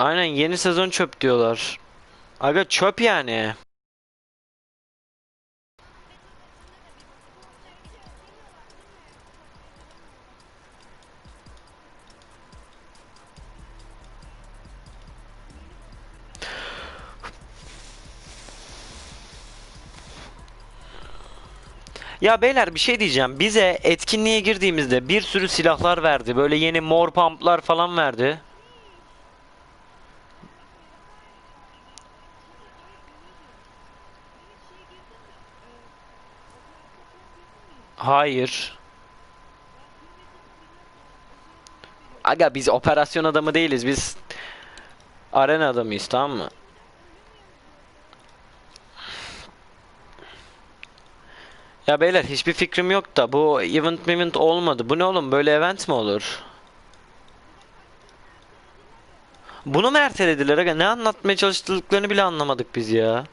Aynen yeni sezon çöp diyorlar. Aga çöp yani. Ya beyler bir şey diyeceğim. Bize etkinliğe girdiğimizde bir sürü silahlar verdi. Böyle yeni mor pumplar falan verdi. Hayır. Aga biz operasyon adamı değiliz. Biz arena adamıyız tamam mı? Ya beyler hiçbir fikrim yok da bu event event olmadı. Bu ne oğlum böyle event mi olur? Bunu mu ertelediler aga? Ne anlatmaya çalıştıklarını bile anlamadık biz ya.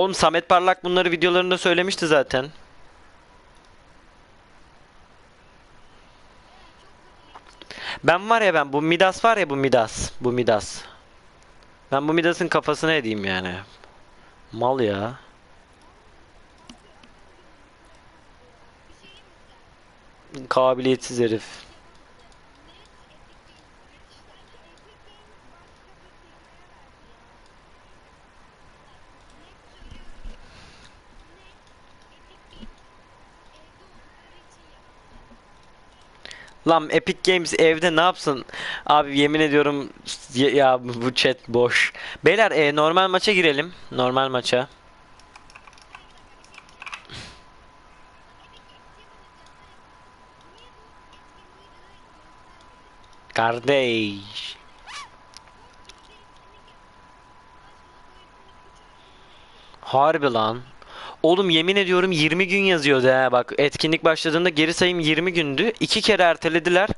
Oğlum Samet Parlak bunları videolarında söylemişti zaten. Ben var ya ben bu Midas var ya bu Midas. Bu Midas. Ben bu Midas'ın kafasına edeyim yani. Mal ya. Kabiliyetsiz herif. Lan Epic Games evde ne yapsın? Abi yemin ediyorum ya, bu chat boş. Beyler e, normal maça girelim. Normal maça. Kardeş. Harbi lan. Oğlum yemin ediyorum 20 gün yazıyordu ha bak etkinlik başladığında geri sayım 20 gündü. İki kere ertelediler.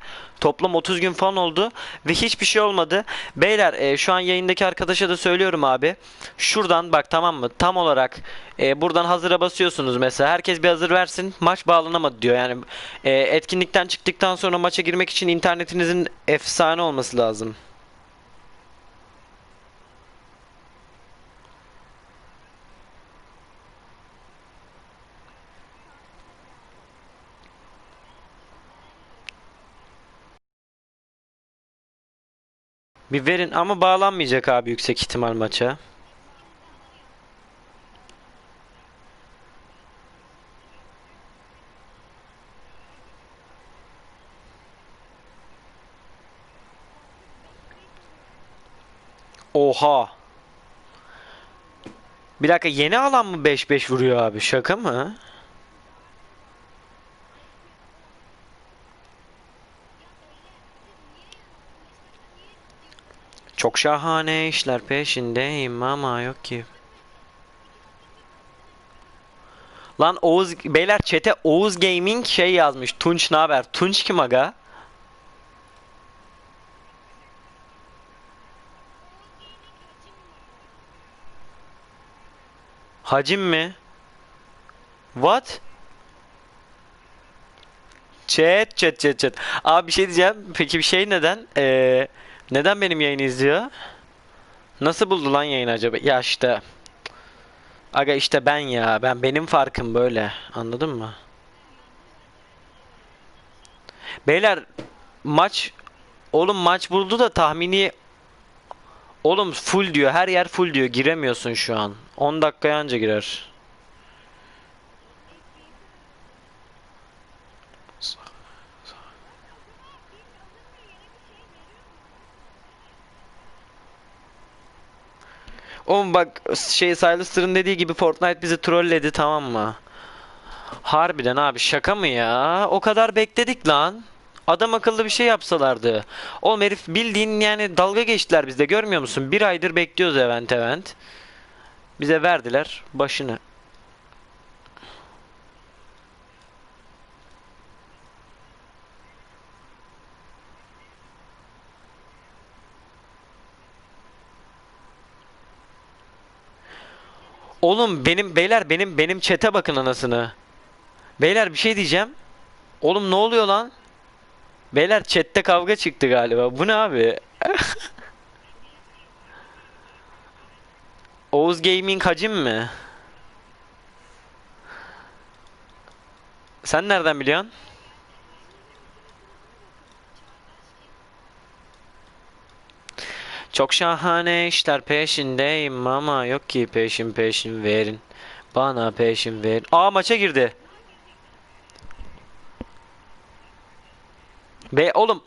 Toplam 30 gün falan oldu ve hiçbir şey olmadı. Beyler e, şu an yayındaki arkadaşa da söylüyorum abi. Şuradan bak tamam mı? Tam olarak e, buradan hazıra basıyorsunuz mesela. Herkes bir hazır versin. Maç bağlanamadı diyor. Yani e, etkinlikten çıktıktan sonra maça girmek için internetinizin efsane olması lazım. Bir verin ama bağlanmayacak abi yüksek ihtimal maça. Oha. Bir dakika yeni alan mı 5-5 vuruyor abi? Şaka mı? Çok şahane işler peşindeyim ama yok ki. Lan Oğuz beyler çete Oğuz Gaming şey yazmış. Tunç ne haber? Tunç kim aga? Hacim mi? What? Chat chat chat chat. Abi bir şey diyeceğim. Peki bir şey neden? Ee, neden benim yayını izliyor? Nasıl buldu lan yayını acaba? Ya işte. Aga işte ben ya. Ben benim farkım böyle. Anladın mı? Beyler maç oğlum maç buldu da tahmini oğlum full diyor. Her yer full diyor. Giremiyorsun şu an. 10 dakikaya anca girer. Oğlum bak şey Silas'ın dediği gibi Fortnite bizi trolledi tamam mı? Harbiden abi şaka mı ya? O kadar bekledik lan. Adam akıllı bir şey yapsalardı. Oğlum herif bildiğin yani dalga geçtiler bizde görmüyor musun? Bir aydır bekliyoruz event event. Bize verdiler başını. Oğlum benim beyler benim benim çete bakın anasını. Beyler bir şey diyeceğim. Oğlum ne oluyor lan? Beyler chatte kavga çıktı galiba. Bu ne abi? Oğuz Gaming hacim mi? Sen nereden biliyorsun? Çok şahane işler peşindeyim ama yok ki peşin peşin verin. Bana peşin verin. Aa maça girdi. Be oğlum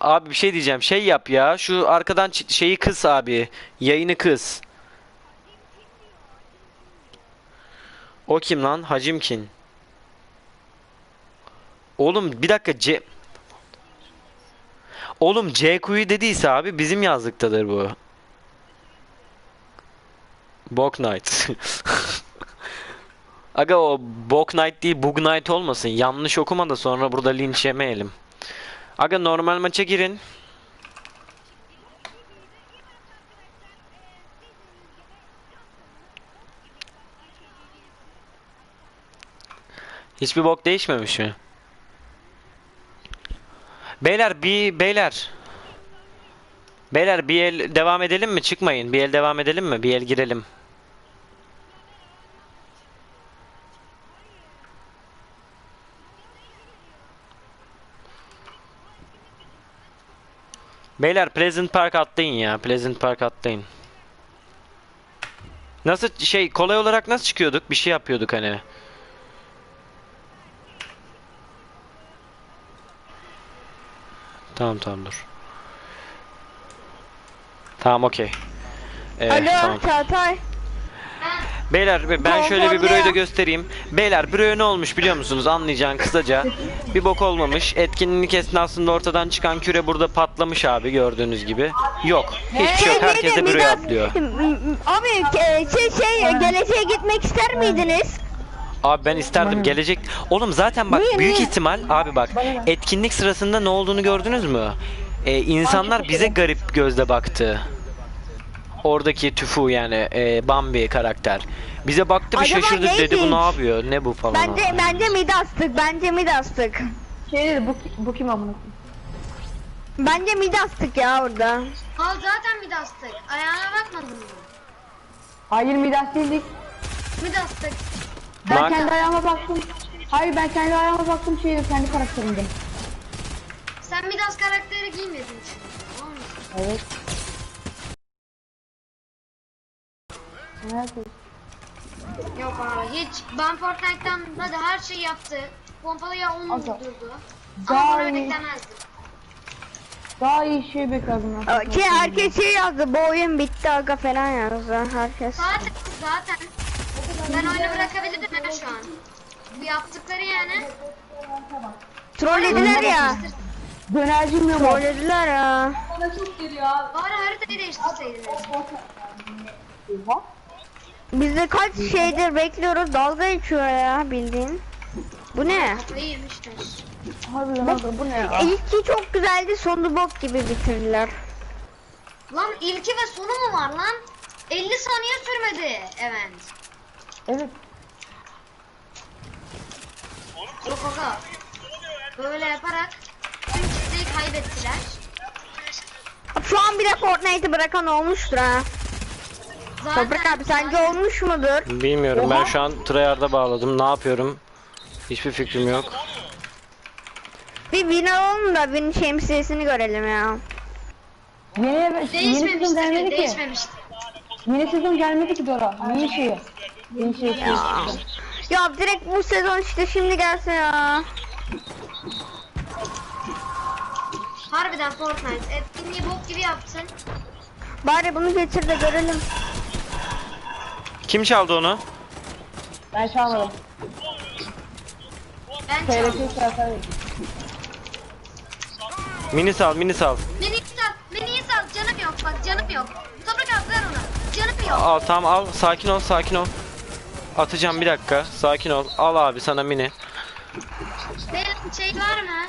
abi bir şey diyeceğim. Şey yap ya. Şu arkadan şeyi kıs abi. Yayını kıs. O kim lan? Hacim kim? Oğlum bir dakika C Oğlum CQ'yu dediyse abi bizim yazlıktadır bu. Bok Knight. Aga o Bok Knight değil Bug Knight olmasın. Yanlış okuma da sonra burada linç yemeyelim. Aga normal maça girin. Hiçbir bok değişmemiş mi? Beyler bir beyler. Beyler bir el devam edelim mi? Çıkmayın. Bir el devam edelim mi? Bir el girelim. Beyler Pleasant Park atlayın ya. Pleasant Park atlayın. Nasıl şey kolay olarak nasıl çıkıyorduk? Bir şey yapıyorduk hani. Tamam tamam dur. Tamam okey. Evet, Alo tamam. Çağatay. Beyler ben Tamam, şöyle bir büroyu da göstereyim. Beyler büroya ne olmuş biliyor musunuz? Anlayacağın kısaca. Bir bok olmamış. Etkinlik esnasında ortadan çıkan küre burada patlamış abi gördüğünüz gibi. Yok. Hiçbir şey yok. Herkes de büroya atlıyor. Abi e, şey şey geleceğe gitmek ister miydiniz? Abi ben isterdim gelecek. Oğlum zaten bak Niye, büyük niye? ihtimal abi bak etkinlik sırasında ne olduğunu gördünüz mü? Ee, insanlar bize garip gözle baktı. Oradaki tüfu yani e, Bambi karakter. Bize baktı bir Acaba şaşırdı dedi bu neydi? ne yapıyor ne bu falan. Bence abi. bence Midas'tık. Bence Midas'tık. Şey dedi bu, bu kim amına koyayım? Bence Midas'tık ya orada. Al zaten Midas'tık. Ayağına bakmadın mı? Hayır Midas değildik. Midas'tık. Ben Mark- kendi ayağıma baktım. Hayır ben kendi ayağıma baktım şeydi kendi karakterimde. Sen Midas karakteri giymedin çünkü. Mı? Evet. Evet. Yok abi hiç. Ben Fortnite'tan hadi her şeyi yaptı. Pompalıya 10 Aga. vurdurdu. Daha Ama bunu iyi. beklemezdim. Daha iyi şey beklerdim ben. Ki herkes şey yazdı. Bu oyun bitti aga falan yazdı herkes. Zaten zaten. Ben oyunu bırakabilirim ya şu an. Bu yaptıkları yani. Trollediler ya. Dönercim yok. Trollediler ya. Bari haritayı değiştirseydiniz. Biz de kaç şeydir bekliyoruz. Dalga geçiyor ya bildiğin. Bu ne? Yemiştir. Harbiden abi bu ne ya? İlki çok güzeldi. Sonu bok gibi bitirdiler. Lan ilki ve sonu mu var lan? 50 saniye sürmedi event. Evet. Yok aga. Böyle yaparak tüm kitleyi kaybettiler. Şu an bile Fortnite'ı bırakan olmuştur ha. Zaten, Toprak abi sence zaten- olmuş mudur? Bilmiyorum ben Oha. şu an tryhard'a bağladım. Ne yapıyorum? Hiçbir fikrim yok. Bir win alalım da win şemsiyesini görelim ya. Yeni, yeni sezon gelmedi ki. Değişmemişti. Yeni sezon gelmedi ki Dora. Yeni şeyi. Yeni şey. Ya direkt bu sezon işte şimdi gelse ya. Harbiden Fortnite etkinliği bok gibi yaptın. Bari bunu getir de görelim. Kim çaldı onu? Ben çalmadım. Ben çaldım. TRT şarkı. Mini sal, mini sal. Beni sal. Beni sal. Canım yok bak canım yok. Toprak abi ver onu. Canım yok. Al tamam al. Sakin ol, sakin ol. Atacağım bir dakika. Sakin ol. Al abi sana mini. Benim şey var mı?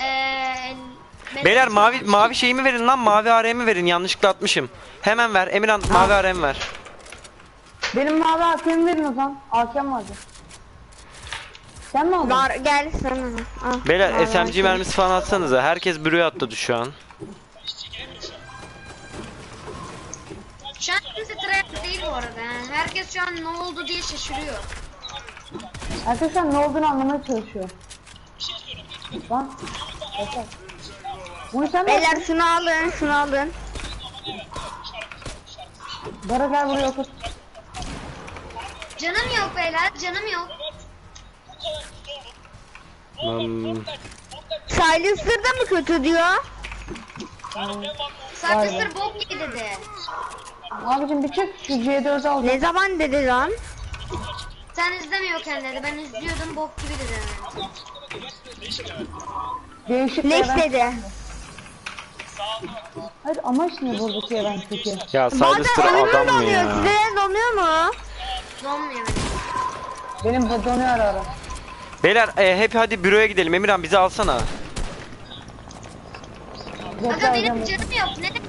Eee... Beyler mavi mavi şeyimi verin lan. Mavi AR'mi verin. Yanlışlıkla atmışım. Hemen ver. Emirhan mavi AR'mi ver. Benim mavi AK'mi verin o zaman. AK'm vardı. Sen mi aldın? Var gel sana. Al, Beyler SMG mermisi falan atsanıza. Herkes büroya atladı şu an. Şu an kimse trap değil bu arada. yani. Herkes şu an ne oldu diye şaşırıyor. Arkadaşlar ne olduğunu anlamaya çalışıyor. Lan. Yeter. Bunu sen mi Beyler şunu alın şunu alın. Dara gel buraya otur. Canım yok beyler canım yok. Hmm. Silencer da mı kötü diyor? Saçlıstır bok gibi dedi. Abicim bir çık şu C4'ü al. Ne zaman dedi lan? Sen izlemiyor kendini. Ben izliyordum bok gibi dedi. Değişik Leş yerden- dedi. Hayır amaç ne buradaki event peki? Ya Bazen Silencer oyunum adam mı donuyor. ya? Size donuyor mu? Donmuyor benim. Benim de donuyor ara ara. Beyler e, hep hadi büroya gidelim. Emirhan bizi alsana. Yeter Aga benim canım. yok. Ne diyor?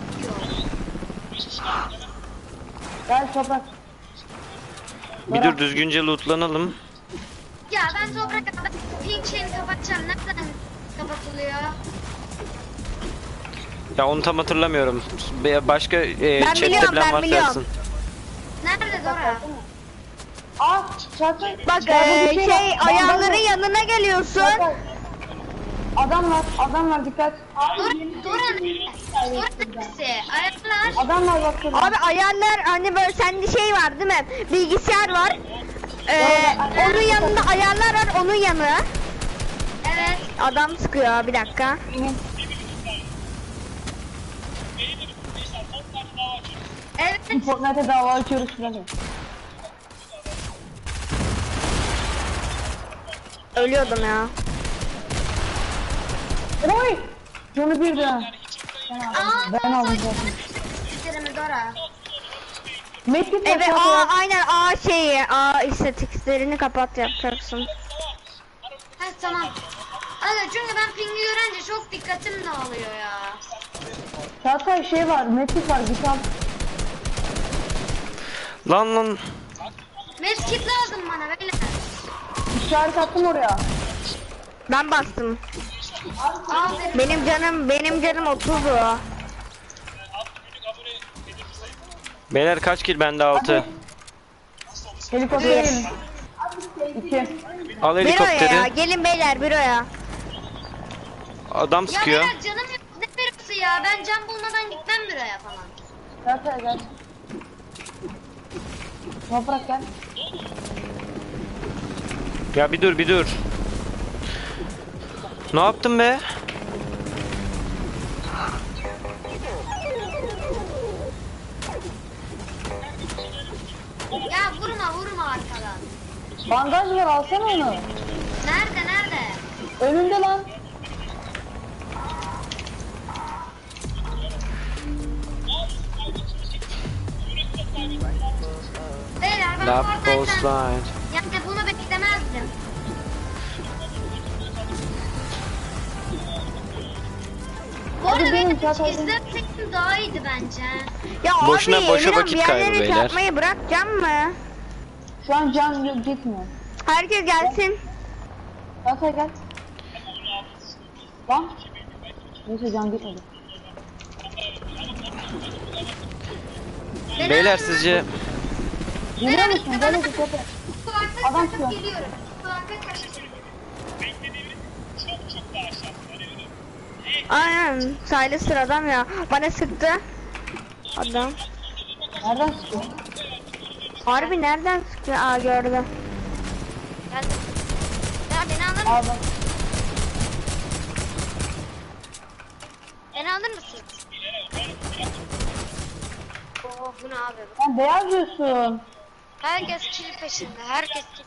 Gel toprak. Bir dur düzgünce lootlanalım. Ya ben toprak pink şeyini kapatacağım. Nereden kapatılıyor? Ya onu tam hatırlamıyorum. Başka e, Ben chatte biliyorum, bilen ben varsa biliyorum. yazsın. Nerede Dora? Aa çatı. Bak bir şey Bandaj var. yanına geliyorsun. Adam var, adam var dikkat. Dora nerede? Dora neresi? Ayaklar. Adam var bak şurada. Abi ayarlar hani böyle sende şey var değil mi? Bilgisayar var. Eee onun yanında ayarlar var onun yanı. Evet. Adam sıkıyor bir dakika. Evet. Fortnite'e dava açıyoruz şurada. Ölüyordum ya. Oy! Canı bir de. Aa, Ben aldım zaten. Sikerim Dora. Medkit Evet aa aynen aa şeyi aa istatistiklerini kapat yapacaksın. Ha tamam. Aga çünkü ben pingi görünce çok dikkatim dağılıyor ya. Çağatay şey var, medkit var git al. Lan lan. Medkit lazım bana beyler. İşaret attım oraya. Ben bastım. Benim canım benim canım 30 o. Beyler kaç kill bende 6. Helikopter. İki. Al Büroya ya helikopteri. gelin beyler büroya. Adam Ya sıkıyor. beyler canım yok. Ne birisi ya? Ben can bulmadan gitmem buraya falan. Çağatay gel. Toprak gel. Ya bir dur bir dur. Ne yaptın be? Ya vurma vurma arkadan. Bandaj var alsana onu. Nerede nerede? Önünde lan. Beyler ben coastline. Zaten- izlemeseydim daha iyiydi bence. Ya Boşuna- abi boşa vakit bir kaybı beyler. çarpmayı bırakacağım mı? Şu an can yok, gitmiyor. Herkes gelsin. Çağatay gel. Lan. Neyse can gitmedi. Beyler sizce Geliyor musun? Hadi Çağatay. Kulaklık Adam şu an. geliyorum. Kulaklık takıp. Aynen. Silencer adam ya. Bana sıktı. Adam. Nereden çıkıyor? Harbi nereden sıktı? Aa gördüm. Geldim. Ya beni alır Al mısın? bak. Beni alır mısın? Oh bu ne abi? Sen beyaz diyorsun. Herkes kill peşinde. Herkes kill.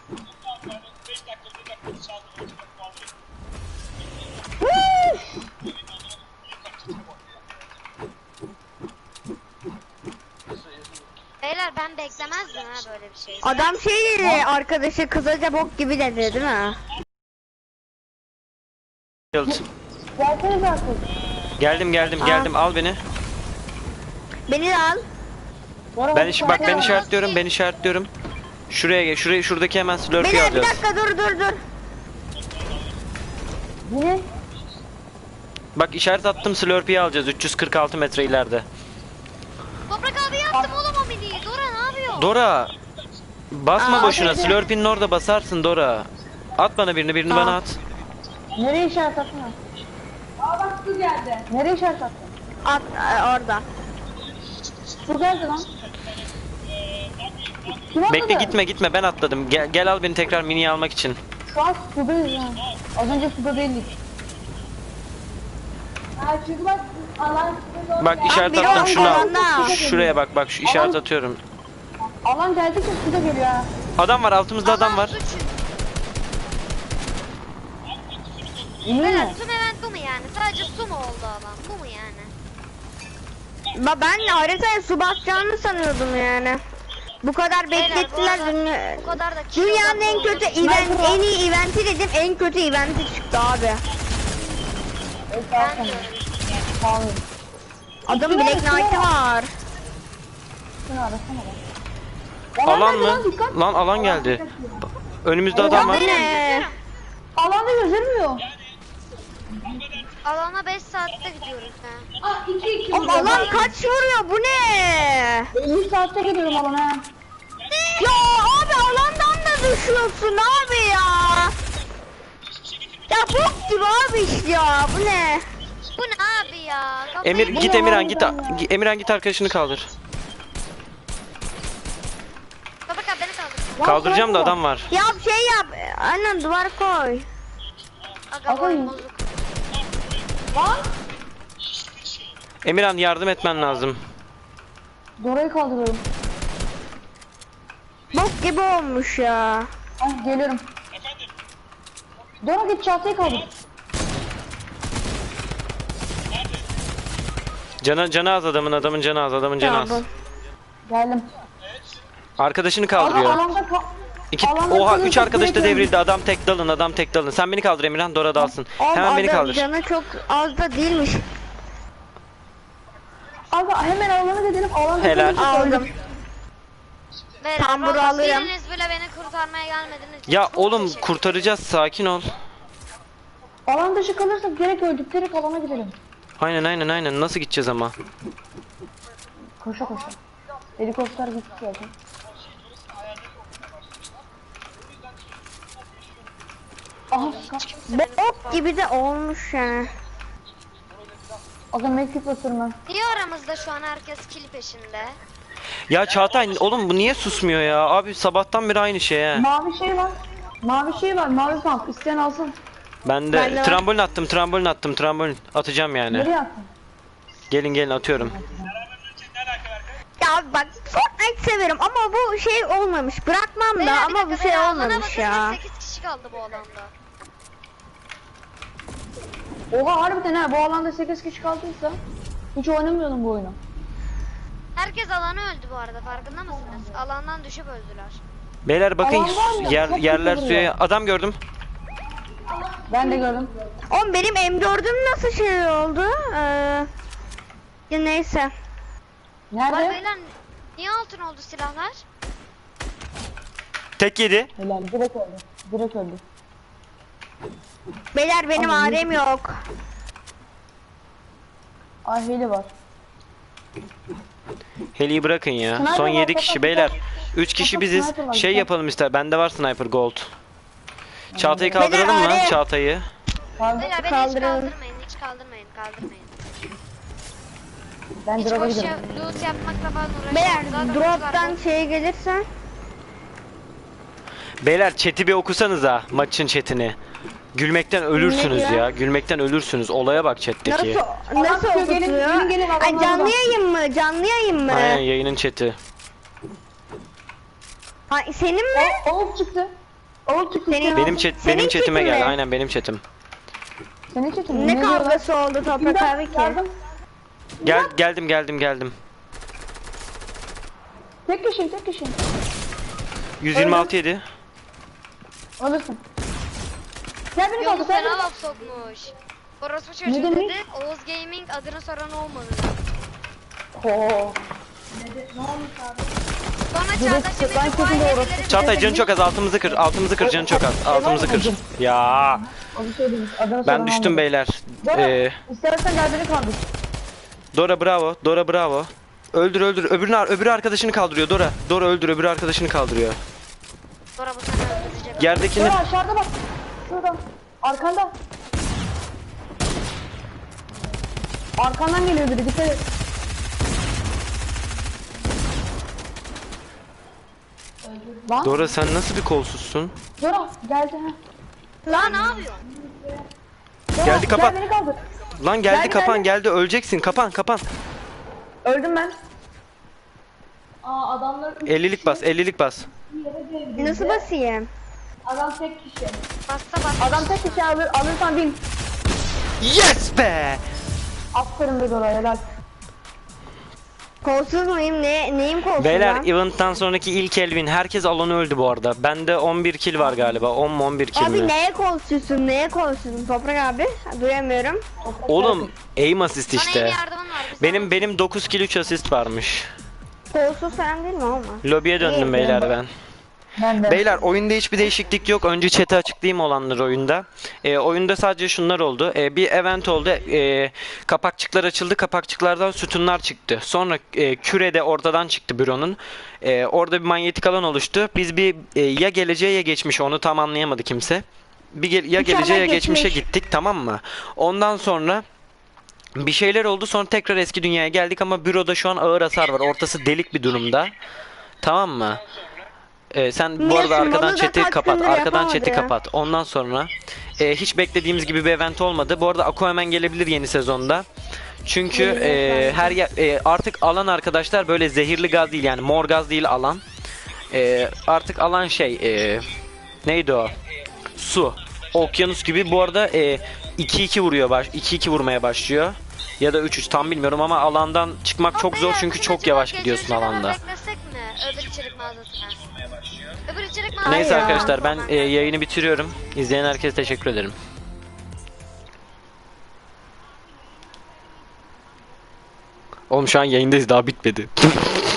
Beyler ben beklemezdim ha böyle bir şey. Adam şey dedi arkadaşı kısaca bok gibi dedi değil mi? Gelsene artık. geldim geldim geldim al beni. Beni de al. Ben iş bak ben işaretliyorum ben işaretliyorum. Şuraya gel. Şuraya şuradaki hemen Slurpee Beyler bir alacağız. dakika dur dur dur. Yine Bak işaret attım Slurpee'yi alacağız 346 metre ileride. Toprak abi yaptım oğlum. Dora basma Aa, boşuna okey. Slurpee'nin orada basarsın Dora. At bana birini birini Aa. bana at. nereye işaret attın? Aa bak su geldi. Nereye işaret attın? At e, orada. Su geldi lan. Kim atladı? Bekle gitme gitme ben atladım. Gel, gel al beni tekrar miniyi almak için. Şu an sudayız ya. Az önce suda değildik. Ha çünkü bak alan Bak işaret biri attım şunu al. alanda. Şuraya bak bak şu işaret atıyorum. Alan geldikçe suda geliyor ha. Adam var altımızda adam var. Mi? tüm event bu mu yani? Sadece su mu oldu alan? Bu mu yani? Ba ben haritaya su basacağını sanıyordum yani. Bu kadar Beyler, bu beklettiler arada dünya. Bu kadar da kişi Dünyanın en kötü oldu. event, en iyi eventi dedim, en kötü eventi çıktı abi. Ben diyorum. Tamam. Adamın Black Knight'ı var. Şunu arasana bak. Alan geldi mı? Lan, dikkat. Lan alan geldi. Önümüzde adam var. Ne? Alanda gözükmüyor. Alana 5 saatte gidiyoruz ha. Ah 2 2 Oğlum alan kaç vuruyor bu ne? 50 saatte geliyorum alana. Ya abi alandan da düşüyorsun abi ya. Ya bok gibi abi işte ya bu ne? Bu ne abi ya? Kafayı Emir git Emirhan git. Emirhan git arkadaşını kaldır. Kaldır. Kaldıracağım da adam var. Yap şey yap. Aynen duvar koy. Aga Aga, boyun bozuk. Lan. Emirhan yardım etmen lazım. Dora'yı kaldırıyorum. Bok gibi olmuş ya. Ay geliyorum. Dora git çantayı kaldır. Cana, canı az adamın adamın canı az adamın canı Ya az. Geldim. Arkadaşını kaldırıyor. alanda. İki, alanda oha üç arkadaş da devrildi. Adam tek dalın adam tek dalın. Sen beni kaldır Emirhan Dora dalsın. Oğlum Hemen beni adam kaldır. canı çok az da değilmiş. Aga hemen alana gidelim. Alanda Helal. Aldım. kaldır. Beyler Tam bak, bunu alırım. biriniz bile beni kurtarmaya gelmediniz. Ya Çok oğlum kurtaracağız sakin ol. Alan dışı kalırsak direkt öldük. Direkt alana gidelim. Aynen aynen aynen nasıl gideceğiz ama. Koşa koşa. Helikopter gitti zaten. Aha Bok gibi de olmuş yani. Mektup basıyorum ben. Niye aramızda şu an herkes kill peşinde? Ya Çağatay oğlum bu niye susmuyor ya? Abi sabahtan beri aynı şey ha. Mavi şey var. Mavi şey var. Mavi pump. İsteyen alsın. Ben de Ben de trambolin attım trambolin attım trambolin atacağım yani. Nereye attın? Gelin gelin atıyorum. Ya bak Fortnite severim ama bu şey olmamış. Bırakmam da Beyler, bir ama dakika, bu şey beyler, olmamış ya. bakıyorum, 8 kişi kaldı bu alanda. Oha harbiden ha. Bu alanda 8 kişi kaldıysa hiç oynamıyordum bu oyunu. Herkes alana öldü bu arada farkında mısınız? Alandan düşüp öldüler. Beyler bakın Alan var ya, yer, çok yerler kötü suya. Adam gördüm. Ben de gördüm. Oğlum benim M4'üm nasıl şey oldu? Ee, ya neyse. Var Nerede? beyler niye altın oldu silahlar? Tek yedi. Helal. Direkt öldü. Direkt öldü. Beyler benim AR'm yok. Ay hile var. Heli'yi bırakın ya. Sniper Son var, 7 kapat, kişi kapat. beyler. 3 kişi Kapat, biziz. sniper var, Şey kapat. yapalım ister. Bende var sniper gold. Çağatay'ı kaldıralım mı? Beyler, Çağatay'ı. Pardon. Beyler beni hiç Kaldırın. kaldırmayın hiç kaldırmayın kaldırmayın. Ben Hiç drop'a gidiyorum. ya- loot yapmakla falan uğraşmayın. Beyler Zaten drop'tan var. şey gelirse. Beyler chat'i bir okusanız ha maçın chat'ini. Gülmekten ölürsünüz diyor? ya. Gülmekten ölürsünüz. Olaya bak chat'teki. Nasıl nasıl Alan gelin, okutuyor? gelin, gelin, Ay canlı yayın mı? Canlı yayın mı? Aynen yayının chat'i. Ay, senin mi? O, Oğuz çıktı. Oğuz çıktı. Senin- Benim chat Senin benim chat'ime chat'in gel. mi? Aynen benim chat'im. Senin çetin. Ne kavgası oldu Toprak abi ki? Gel geldim geldim geldim. Tek kişiyim tek kişiyim. 126 yedi. Alırsın. Gel beni Yolu kaldır. Gel fena beni laf sokmuş. Orospu çocuğu demek? dedi. Oğuz Gaming adını soran olmadı. Oo. Sonra Çağdaş sıkılan Emir'in bu kesin doğru. aileleri Çağatay canı çok az altımızı kır. Altımızı kır canı çok az. Altımızı kır. Ya O bir şey değil. Adını ben soran düştüm olmadı. beyler. Dora, Ee, istersen gel beni kaldır. Dora bravo. Dora bravo. Öldür öldür. Öbürünü öbürü arkadaşını kaldırıyor Dora. Dora öldür öbürü arkadaşını kaldırıyor. Sonra bu öldürecek. Yerdekini Dora aşağıda bak. Şurada. Arkanda. Arkandan geliyor biri dikkat et. Lan Dora sen nasıl bir kolsuzsun? Dora geldi ha. Lan ne yapıyorsun? Dora, Geldi, kapat. Gel. Lan geldi Geldi, kapan geldi. geldi öleceksin kapan kapan. Öldüm ben. Aa adamlar 50'lik bas 50'lik bas. Nasıl basayım? Adam tek kişi. Basta bas. Adam tek kişi alır, alırsan bin. Yes be! Aferin be Dora helal. Kolsuz muyum? Ne, neyim kolsuz Beyler lan? event'tan sonraki ilk Elvin herkes alanı öldü bu arada. Bende 11 kill var galiba. 10 mu 11 kill Abi mi? neye kolsuzsun? Neye kolsuzsun? Toprak abi. Duyamıyorum. Oğlum aim assist Bana işte. yardımın var. Bir Benim benim 9 kill 3 asist varmış. Kolsuz falan değil mi ama? Lobiye döndüm İyi, beyler ben. Ben de. Beyler oyunda hiçbir değişiklik yok. Önce chat'e açıklayayım olanlar oyunda. Ee, oyunda sadece şunlar oldu. Ee, bir event oldu. Ee, kapakçıklar açıldı. Kapakçıklardan sütunlar çıktı. Sonra e, kürede ortadan çıktı büronun. Ee, orada bir manyetik alan oluştu. Biz bir e, ya geleceğe ya geçmişe onu tam anlayamadı kimse. Bir gel- ya geleceğe ya geçmişe geçmiş. gittik tamam mı? Ondan sonra bir şeyler oldu sonra tekrar eski dünyaya geldik ama büroda şu an ağır hasar var. Ortası delik bir durumda. Tamam mı? Ee, sen bu arada arkadan da chat'i kapat. Arkadan chat'i kapat. Ondan sonra e, hiç beklediğimiz gibi bir event olmadı. Bu arada Aquaman gelebilir yeni sezonda. Çünkü e, her yer e, artık alan arkadaşlar böyle zehirli gaz değil yani mor gaz değil alan. E, artık alan şey e, neydi o? Su. Okyanus gibi. Bu arada e, 2-2 vuruyor baş 2-2 vurmaya başlıyor. Ya da 3-3 tam bilmiyorum ama alandan çıkmak çok zor çünkü çok yavaş gidiyorsun alanda. Öbür içerik mağazasına. Öbür içerik mağazasına. Neyse ya. arkadaşlar ben e, yayını bitiriyorum. İzleyen herkese teşekkür ederim. Oğlum şu an yayındayız daha bitmedi.